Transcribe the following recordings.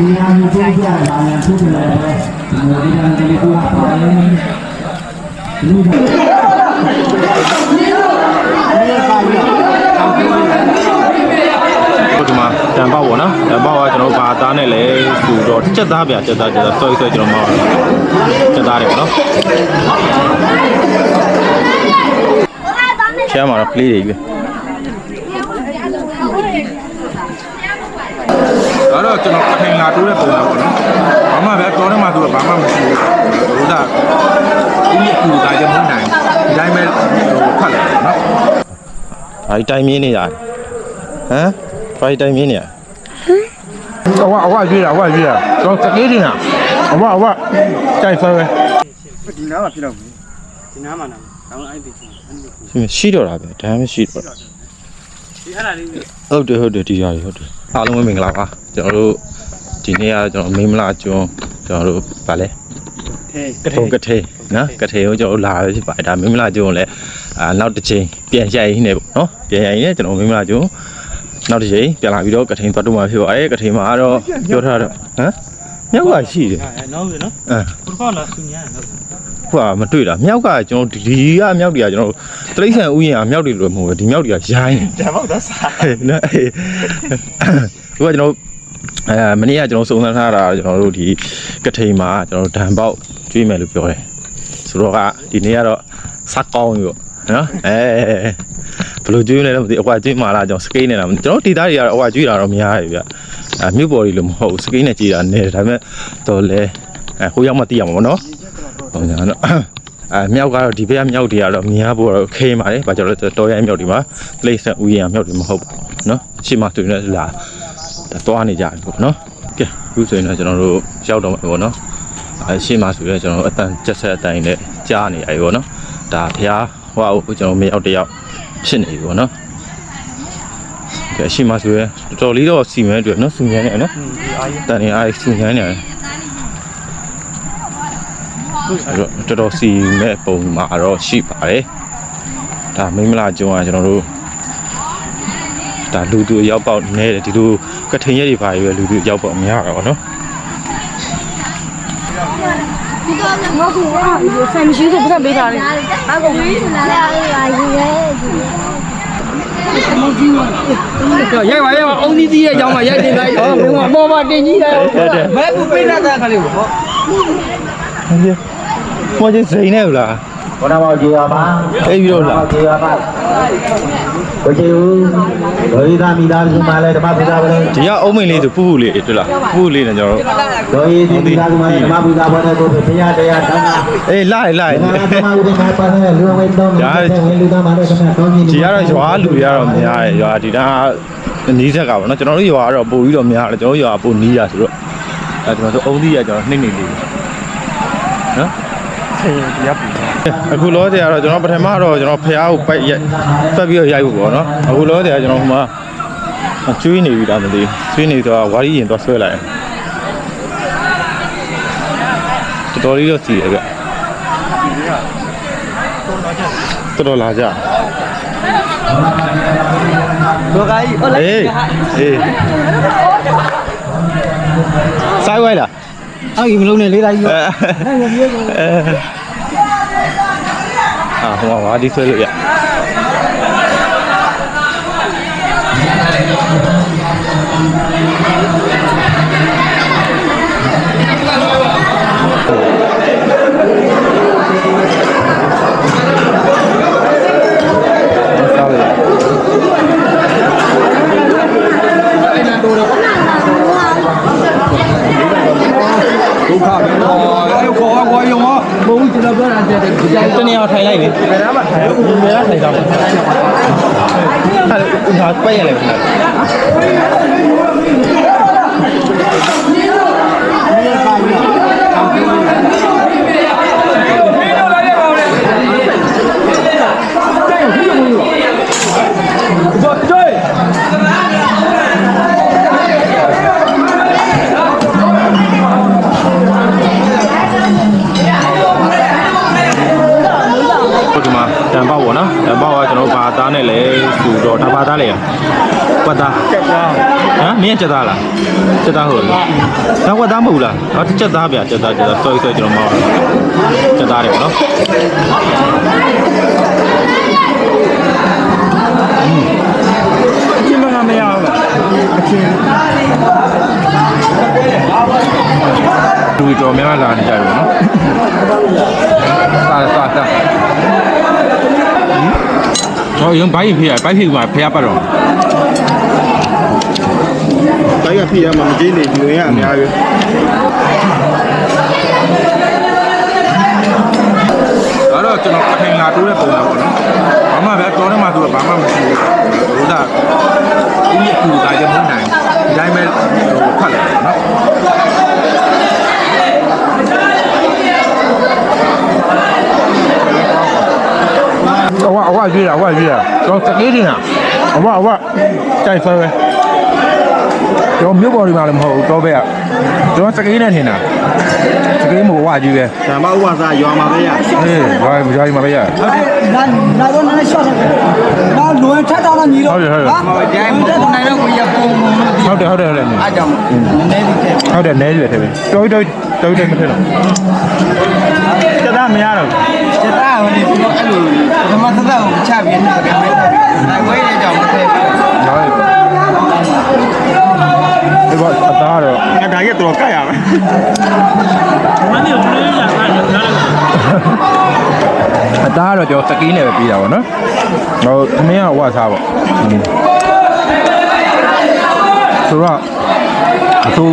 ဒီဟာမျိုးပြပြလာရင်သူ့တယ်လေမိုဒီကန်ကလေးကပါရင်လူတွေဟိုဒီမှာတန်ပေါက်ပေါ့နော်တန်ပေါက်ကကျွန်တော်ဘာသားနဲ့လဲဆိုတော့ချက်သားဗျချက်သားချက်သားဆွဲဆွဲကျွန်တော်မောက်ချက်သားတယ်ပေါ့နော်ချမ်းမှာတော့ကလေးတွေပဲ အဲ့တော့ကျွန်တော်အထိုင်လာတိုးတဲ့ပုံစံပေါ့နော်ဘာမှပဲတော်ထဲမှာဆိုတော့ဘာမှမရှိဘူးဘုရားဒီကူတာကြမနိုင်ဒီတိုင်းပဲဟိုဖတ်လိုက်နော်ဒါဒီတိုင်းမြင်းနေရတယ်ဟမ်ဘာဒီတိုင်းမြင်းနေရအဝအဝရွေးတာအဝရွေးတာကျွန်တော်တကယ်တင်တာအဝအဝကြိုက်ဆွဲပဲဒီနားမှာဖြစ်တော့ဘူးဒီနားမှာနားတောင်းလိုက်ပြီချင်းအဲ့ဒီကိုရှိတော့တာပဲဒါမှမရှိတော့ ဒီအဲ့ဒါလေးကိုဟုတ်တယ်ဟုတ်တယ်ဒီရတယ်ဟုတ်တယ်အားလုံးပဲမင်္ဂလာပါကျွန်တော်တို့ဒီနေ့ကကျွန်တော်မင်းမလာကျွန်းကျွန်တော်တို့ဗာလဲထဲကထုံကထေနော်ကထေကိုကျွန်တော်တို့လာပဲဖြစ်ပါတယ်ဒါမင်းမလာကျွန်းကိုလည်းအာနောက်တစ်ချိန်ပြန်ရိုက်ရင်းနေပေါ့နော်ပြန်ရိုက်ရင်းနဲ့ကျွန်တော်မင်းမလာကျွန်းနောက်တစ်ချိန်ပြန်လာပြီးတော့ကထိန်သွားတော့မှာဖြစ်ပါတယ်ကထိန်မှာကတော့ပြောထားတော့ဟမ်မြောက်ကရှိတယ်အဲနောက်ပြီနော်အဲဘုရားလာသူညာနော် ဟိုကမတွေ့တာမြောက်ကကျွန်တော်ဒီကမြောက်တွေကကျွန်တော်တိရစ္ဆာန်ဥယျာဉ်ကမြောက်တွေလို့မဟုတ်ဘူးဒီမြောက်တွေကရိုင်းဒါပေါ့တော့စားနော်အေးဒီကကျွန်တော်အဲမနေ့ကကျွန်တော်စုံစမ်းထားတာကျွန်တော်တို့ဒီကထိန်မှာကျွန်တော်ဒံပေါက်ကျွေးမယ်လို့ပြောတယ်ဆိုတော့ကဒီနေ့ကတော့စက်ကောင်းပြီပေါ့နော်အဲဘယ်လိုကျွေးလဲတော့မသိအကွာကျွေးမှာလားကျွန်တော်စကိတ်နဲ့လားမသိကျွန်တော်ဒေတာတွေကတော့အကွာကျွေးတာတော့များပြီဗျအဲမြို့ပေါ်ကြီးလို့မဟုတ်ဘူးစကိတ်နဲ့ကြည်တာနဲတယ်ဒါပေမဲ့တော့လဲအဲဟိုရောက်မှသိရမှာပေါ့နော်ဟု တ်ညာနော်အဲမြောက်ကတော့ဒီဘက်ကမြောက်တွေကတော့များဖို့တော့ခေးပါတယ်။ဘာကြောင့်လဲဆိုတော့တော်ရိုင်းမြောက်တွေမှာ place နဲ့ဥယျာဉ်မြောက်တွေမဟုတ်ဘူးเนาะရှေ့မှာဆိုရင်လည်းလာသွားနေကြပြီပေါ့เนาะကဲအခုဆိုရင်တော့ကျွန်တော်တို့ရောက်တော့မှာပေါ့เนาะအဲရှေ့မှာဆိုရင်ကျွန်တော်အတန်ချက်ဆက်အတိုင်းနဲ့ကြားနေရပြီပေါ့เนาะဒါဖျားဟိုအခုကျွန်တော်မရောက်တယောက်ဖြစ်နေပြီပေါ့เนาะကဲရှေ့မှာဆိုရင်တော်တော်လေးတော့စီမံတွေ့เนาะစီမံနေเนาะ ဒီအားကြီး တန်နေအားစီမံနေတယ်အဲ့ တော့တော်တော်စီမဲ့ပုံမှာတော့ရှိပါတယ်ဒါမိမလာကျုံကကျွန်တော်တို့ဒါလူသူအရောက်ပေါက်နေတယ်ဒီလိုကထိန်ရက်တွေပါရွယ်လူသူအရောက်ပေါက်များတာပေါ့နော်ငါကဘာဆန်မရှိဘူးပတ်ပေးတာလေအကုန်ကြီးလာလာလာယူရဲရိုက်ပါရိုက်ပါအုံးသီးသီးရဲ့အကြောင်းမှာရိုက်တင်လိုက်တော့ဘယ်မှာပေါ်မှာတင်ကြီးတယ်မဲကူပိနာတာခလေးကိုဟ င်းကြီးဟောချင်းစိန်နေဘူးလားဘုရားမောကြီးရပါအဲ့ပြီးတော့လားကြီးရပါကိုချီဦးဒိုရီသာမိသားစုမှလည်းဓမ္မပူဇာပွဲဒီကအုံးမိန်လေးဆိုပူပူလေးတွေ့လားပူပူလေးနဲ့ကျွန်တော်တို့ဒိုရီမိသားစုမှဓမ္မပူဇာပွဲနဲ့ကိုဘုရားတရားတောင်းတာအေးလိုက်လိုက်ဓမ္မဓမ္မဥဒိမှာပါတဲ့လူဝိတောင်းတဲ့လူသားမှလည်းခဏတောင်းနေဒီကတော့ရွာလူတွေကတော့များတယ်ရွာဒီတာနီးဆက်ကပါနော်ကျွန်တော်တို့ရွာကတော့ပို့ပြီးတော့များတယ်ကျွန်တော်တို့ရွာပို့နီးတာဆိုတော့အဲကျွန်တော်တို့အုံးသီးကကျွန်တော်နှိမ့်နေလေးနော်ဆင် ရင်ရပ်ပြီအခုလောဆယ်ကတော့ကျွန်တော်ပထမတော့ကျွန်တော်ဖះကိုပိုက်ရိုက်ပတ်ပြီးတော့ရိုက်ဖို့ပေါ့နော်အခုလောဆယ်ကကျွန်တော်ဟိုမှာကျွေးနေပြီလားမသိဘူးကျွေးနေတော့ဝါရီရင်တော့ဆွဲလိုက်တော်တော်လေးတော့စီတယ်ဗျတော်တော်လာကြတော့ကကြီးဟုတ်လားအေးအေးဆိုင်ဝိုင်းလား အော်ဒီမလုံးနဲ့လေးလိုက်ကြီးအဲအာဟိုမှာဝါဒီဆွဲလို့ရစားလို့ရ ဒုက္ခပဲဟောအဲ့ခေါ်ကွာယုံဟောဘုံကျွန်တော်ပြောတာတဲ့ ကြာတနေရာထိုင်လိုက်လေဘယ်နားမှာထိုင်ဘယ်နားထိုင်တော့အဲ့ဒါငါပဲ့ရလေခဏဟုတ် ချက်သားလားချက်သားဟုတ်လားတော့ဝတ်သားမဟုတ်လားဟောချက်သားဗျာချက်သားချက်သား sorry sorry ကျွန်တော်မောင်းချက်သားတယ်ပေါ့နော်အချင်းမကမရဘူးလားအချင်းလူတော်များများလာနေကြပြီပေါ့နော်စားစားစားဟောရုံဘိုင်းဖေးရဘိုင်းဖေးကဖေးရပတ်တော့ တိုင်းက ဖြစ်ရမှာမကြည့်နေလူရင်းကအများကြီးအဲ့တော့ကျွန်တော်အထိုင်လာတိုးတဲ့ပုံစံပေါ့နော်ဘာမှပဲတော်ထဲမှာဆိုတော့ဘာမှမရှိဘူးဘုရားဒီရကူကရမနိုင်ဒီတိုင်းပဲဟိုဖတ်လိုက်တယ်နော်အဝအဝကြည့်ရအဝကြည့်ရကျွန်တော်စကေးတင်တာအဝအဝကြိုက်ဆွဲပဲ ကျွန်တော်မြို့ပေါ်ဒီမှာလည်းမဟုတ်ဘူးတော့ပဲကကျွန်တော်စကေးနဲ့ထင်တာစကေးမို့အဝကြီးပဲဓမ္မဥပစာရွာမှာပဲရအေးဘာဘာကြီးမှာပဲရနာနာတော့နည်းရှော့တယ်နာလွယ်ထက်တာလားညီတော့ဟုတ်တယ်ဟုတ်တယ်ဟာကြိုင်မနိုင်တော့ကိုရပုံပုံလို့ဒီဟုတ်တယ်ဟုတ်တယ်ဟုတ်တယ်အားကြောင့်နည်းနည်းလေးထည့်ဟုတ်တယ်နဲရွယ်ထဲပဲတော်တော်တော်တော်မထက်တော့ချက်သားမရတော့စတာဟိုဒီတော့အဲ့လိုပထမသက်သက်ကိုချပြနေတယ်ပဲနိုင်ဝဲတဲ့ကြောင့်မထည့်ဘူးဟုတ်ဒီဘောအသားတော့ ငါဒါကြီးတော့ကတ်ရမယ် အသား တော့ကျွန်တော်စကီးနဲ့ပဲပြီးတာပေါ့နော်ဟိုသမင်းကဝါစားပေါ့ဆိုတော့အသူ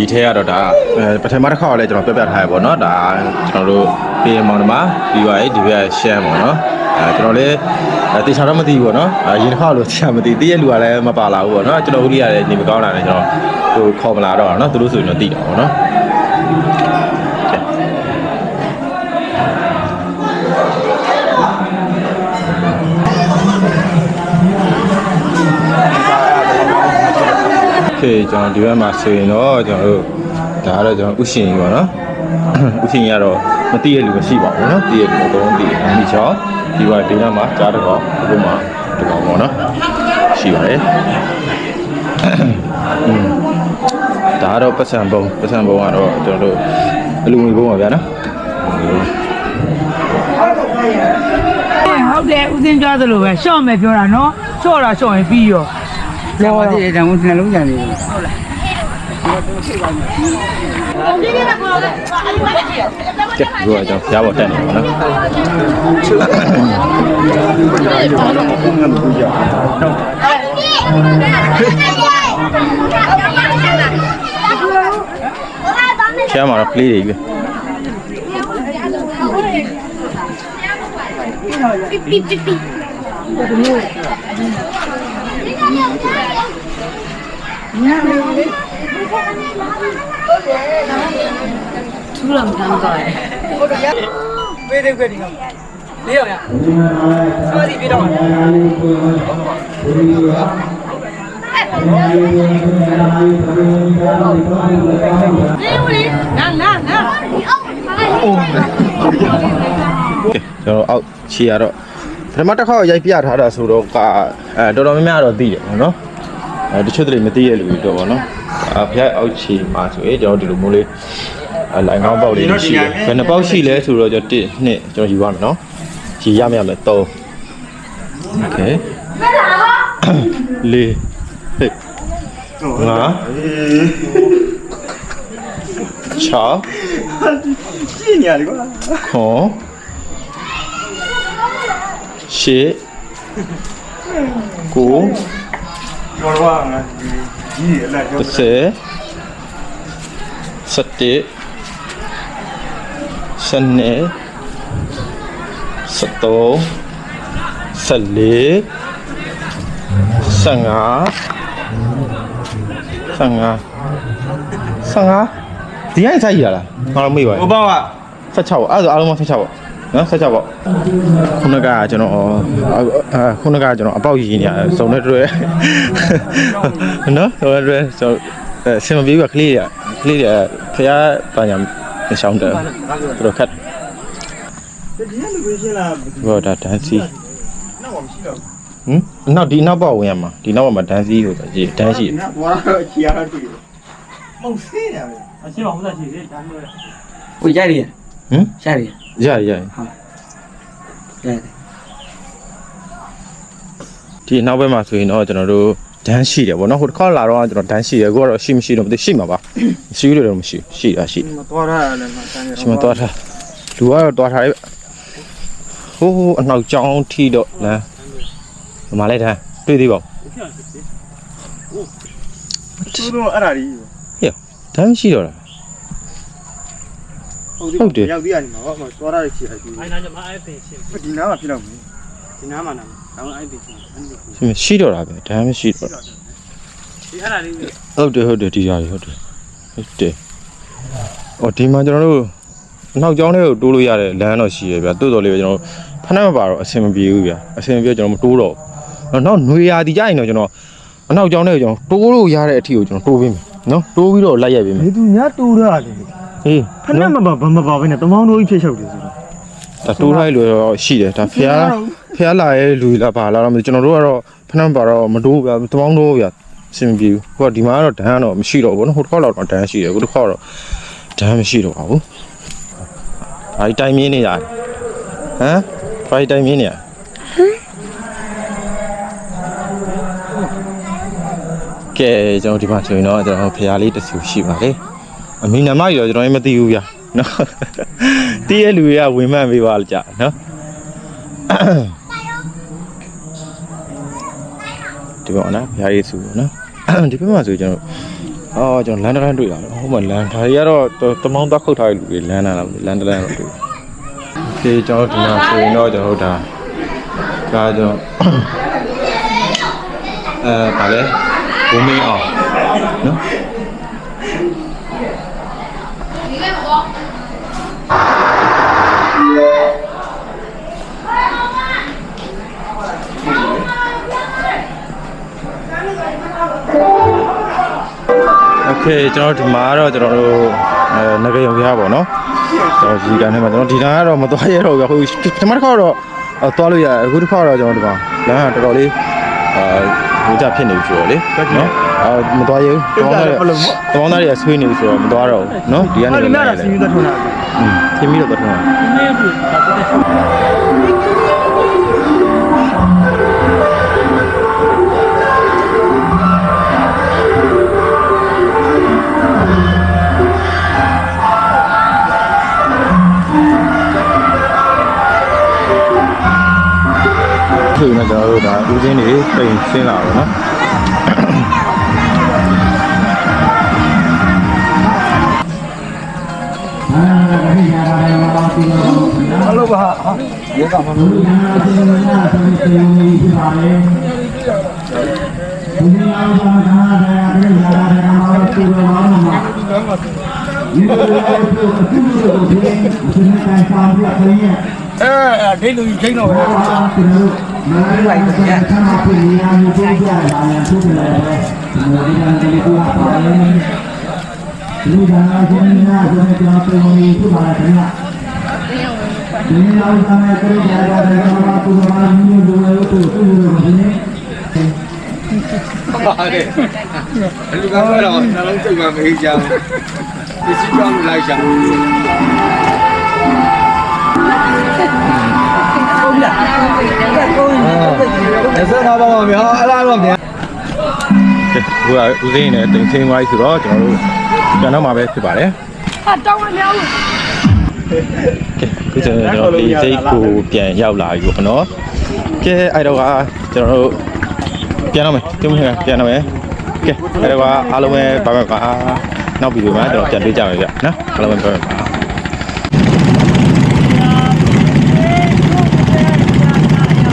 ဒီထဲကတော့ဒါအဲပထမတစ်ခါတော့လဲကျွန်တော်ပြပြထားရပေါ့နော်ဒါကျွန်တော်တို့ပြည်မောင်နှမပြီးပါရဲ့ဒီဘက်ရှမ်းပေါ့နော်အဲကျွန်တော်လည်းအဲတေချာတော့မသိဘူးပေါ့နော်အဲရင်တစ်ခါလို့တေချာမသိတည့်ရလူကလည်းမပါလာဘူးပေါ့နော်ကျွန်တော်ဦးလေးကလည်းနေမကောင်းတာနဲ့ကျွန်တော်ဟိုခေါ်မလာတော့နော်သူတို့ဆိုရင်တော့သိတာပေါ့နော် ဖြစ်ကျွန်တော်ဒီဘက်မှာဆိုရင်တော့ကျွန်တော်တို့ဒါကတော့ကျွန်တော်ဥရှင်ကြီးပါနော်ဥရှင်ကြီးကတော့မသိရလူမရှိပါဘူးနော်သိရလူအကုန်လုံးသိတယ်ဒီချောဒီဘက်ဒီနောက်မှာကြားတစ်ကောင်အခုမှတစ်ကောင်ပေါ့နော်ရှိပါတယ်ဒါကတော့ပတ်စံပုံပတ်စံပုံကတော့ကျွန်တော်တို့အလူငွေပုံပါဗျာနော်ဟုတ်တယ်ဦးစင်းပြောသလိုပဲရှော့မယ်ပြောတာနော်ရှော့တာရှော့ရင်ပြီးရော လောပါသေးတယ်တောင်နှလုံးကြံနေတယ်ကဲဒီကကျွန်တော်ဖျားပေါ်တက်နေပါနော်ဖျားမှာတော့ ကလေးတွေပဲပေးတယ်ခွဲဒီကောင်လေးရောရစောစီပြတော့ကဲကျွန်တော်အောက်ခြေရတော့ပထမတစ်ခါရိုက်ပြထားတာဆိုတော့ကအဲတော်တော်များများတော့သိတယ်ပေါ့နော် အဲတချို့တွေမသိရလူတွေတော့ပေါ့နော်အဖျက်အောက်ခြေမှာဆိုရင်ကျွန်တော်ဒီလိုမျိုးလေးအလိုင်ကောင်းပေါက်လေးတွေရှိတယ်ဘယ်နှပေါက်ရှိလဲဆိုတော့ကျွန်တော်1 2ကျွန်တော်ယူရမယ်နော်ယူရမယ်လဲ3 Okay လေးဟေးငါချာကြည့်နေရတယ်ကွာခွန်ရှေကို ကျော်တော့ငါကြီးရလက်ကျော်30 17 12 13 14 15 15 15ဒီအိုင်ဆိုင်ရလားငါတော့မေ့ပါဟိုဘောက16အဲ့ဒါအားလုံးမ16ပါ နော်16ပေါ့ခုနကကျွန်တော်အာခုနကကျွန်တော်အပေါက်ရည်နေရစုံတဲ့တွေ့နော်စုံတဲ့တွေ့ဆိုအဲဆင်မပြေဘူးကကလေးရကလေးရဖះပါညာမရှောင်းတယ်သူတို့ခတ်ဒီကလူရှင်းလားဘောဒါဒန်စီနောက်မှမရှိတော့ဟမ်နောက်ဒီနောက်ပေါ့ဝင်ရမှာဒီနောက်ပေါ့မှာဒန်စီကိုကြီးဒန်ရှိတယ်ဘူး။ဘာတော့ချီရတော့တွေ့တယ်။မုံစေးတယ်ပဲအရှိအောင်မသက်ချီစေတမ်းလို့ဟိုရိုက်ရဟမ်ရိုက်ရရ ရရရိုက်တယ်ဒီနောက်ဘက်မှာဆိုရင်တော့ကျွန်တော်တို့ဒန်းရှိတယ်ဗောနော်ဟိုတစ်ခါလာတော့ကျွန်တော်ဒန်းရှိတယ်အခုကတော့ရှိမရှိတော့မသိရှိမှာပါရှိလို့တော့မရှိဘူးရှိတာရှိ။မတော်ရလည်းမတန်းရရှိမသွားထားလူကတော့သွားထားတယ်ဟိုးဟိုးအနောက်ကျောင်းထိတော့လမ်းဒီမှာလိုက်တန်းတွေ့သေးပါဦးသူတို့အဲ့ဒါကြီးဒန်းရှိတော့လား ဟုတ်တယ်ရောက်ပြီးရတယ်မှာဟောမတော်ရချီလိုက်ပြီအိုင်နာညမအဲ့ပင်ရှင်းဒီနားမှာဖြစ်တော့မယ်ဒီနားမှာနားတောင်းအဲ့ဒီချင်းအဲ့ဒီရှိမရှိတော့တာပဲဒန်းမရှိတော့တာဒီအဲ့ဒါလေးဟုတ်တယ်ဟုတ်တယ်ဒီကြားကြီးဟုတ်တယ်ဟုတ်တယ်အော်ဒီမှာကျွန်တော်တို့အနောက်ကျောင်းလေးကိုတိုးလို့ရတဲ့လမ်းတော့ရှိရဗျာတိုးတော်လေးပဲကျွန်တော်ဖဏမပါတော့အဆင်မပြေဘူးဗျာအဆင်မပြေကျွန်တော်မတိုးတော့ဘူးနောက်ຫນွေရာဒီကြရင်တော့ကျွန်တော်အနောက်ကျောင်းလေးကိုကျွန်တော်တိုးလို့ရတဲ့အထီကိုကျွန်တော်တိုးပေးမယ်နော်တိုးပြီးတော့လိုက်ရိုက်ပေးမယ်ဒီသူညာတူရတယ် ဟေးဖက်နဲ့မပါဘာမပါဘဲနဲ့တမောင်းတို့ကြီးဖြစ်ချုပ်တယ်ဆိုတော့ဒါတိုးလိုက်လို့တော့ရှိတယ်ဒါဖျားဖျားလာရဲ့လူလာပါလာတော့မသိကျွန်တော်တို့ကတော့ဖဏမပါတော့မတိုးဗျာတပေါင်းတိုးဗျာအဆင်မပြေဘူးဟိုကဒီမှာကတော့ဒန်းကတော့မရှိတော့ဘူးနော်ဟိုတစ်ခါတော့ဒန်းရှိတယ်အခုတစ်ခါတော့ဒန်းမရှိတော့ပါဘူးဘာဒီတိုင်းမြင်းနေရတယ်ဟမ်ဘာဒီတိုင်းမြင်းနေရကဲကျွန်တော်ဒီမှာဆိုရင်တော့ကျွန်တော်ဖျားလေးတစ်ဆူရှိပါလေ အမိနမကြီးတော့ကျွန်တော်လည်းမသိဘူးဗျာနော်တည့်ရဲ့လူတွေကဝင်မှန်ပေးပါကြနော်ဒီပေါ်နော်ဖျားလေးဆူနော်ဒီဘက်မှာဆိုကျွန်တော်အော်ကျွန်တော်လန်ဒန်တွေ့တာဟိုမှာလန်ဒါတွေကတော့တမောင်းသွားခုတ်ထားတဲ့လူတွေလန်လာတာလန်ဒန်တော့တွေ့ဒီကျွန်တော်ဒီမှာဆိုရင်တော့ကျွန်တော်တို့ဒါဒါကျွန်တော်အဲဗာလဲဘုံမင်းအောင်နော် ကဲကျွန်တော်ဒီမှာတော့ကျွန်တော်တို့အဲငရေရုံကြားပါတော့ကျွန်တော်ဒီကန်ထဲမှာကျွန်တော်ဒီကန်ကတော့မသွားရတော့ဘူးဟိုပထမတစ်ခါတော့သွားလို့ရအခုတစ်ခါတော့ကျွန်တော်ဒီမှာလမ်းကတော်တော်လေးအာဟိုကြဖြစ်နေပြီဆိုတော့လေနော်အာမသွားရဘူးတောင်းသားတွေတောင်းသားတွေကဆွေးနေပြီဆိုတော့မသွားတော့ဘူးနော်ဒီကနေလည်းလာတယ်ဆင်းပြီးတော့ထွန်းတာအင်းဆင်းပြီးတော့ထွန်းတာ ကျွန်တော်တို့ဒါဦးစင်းတွေပိန်ဆင်းလာပါတော့နော်အလုပ်ပါဟာရေကမှမလို့ဒီနာစီနာသမိစေယုံကြီးဖြစ်ပါလေဒီနာအောင်သာသာတရားတွေရာရာရာမှာသူတော်မှာမှာဒီလိုလိုအတူတူကိုဒီအစ်မကန်ဆောင်ပြခင်းရဲ့အဲဒိတ်လူကြီးချိန်တော့ပဲ ကျွန်တော်တို့မလိုက်ပါဘူးဆမ်းမပြင်းရမှုပုံပြရတာလည်းသူ့လည်းပဲဒီနာဒီကလေးကပါလေဒီနာရှင်နာဆိုတဲ့ကျွန်တော်ပုံကြီးဖြစ်ပါလေခင်ဗျာဒီနောက်ဆောင်တဲ့ကြရာရာမှာသူတော်မှာမျိုးလိုလိုတူတူလိုဒီနေ့ပါတယ်လူကတော့နှလုံးစိတ်ကမအေးကြဘူးဒီစီကြောင်းလိုက်ရှာအဲ့ ဆက်ထားပါပါဗျာအဲ့လားတော့ဗျာကဲဟိုကဦးစင်းနဲ့တင်ဆင်းသွားပြီဆိုတော့ကျွန်တော်တို့ပြန်တော့မှာပဲဖြစ်ပါတယ်ဟာတောင်းမများဘူးကဲခုကျတော့ကျွန်တော်ဒီစိတ်ကိုပြန်ရောက်လာပြီပေါ့နော်ကဲအဲ့တော့ကကျွန်တော်တို့ပြန်တော့မယ်ပြုံးမယ်ပြန်တော့မယ်ကဲအဲ့တော့ကအားလုံးပဲပါပါပါနောက်ဗီဒီယိုမှာကျွန်တော်ပြန်တွေ့ကြမယ်ဗျနော်အားလုံးပဲပါပါ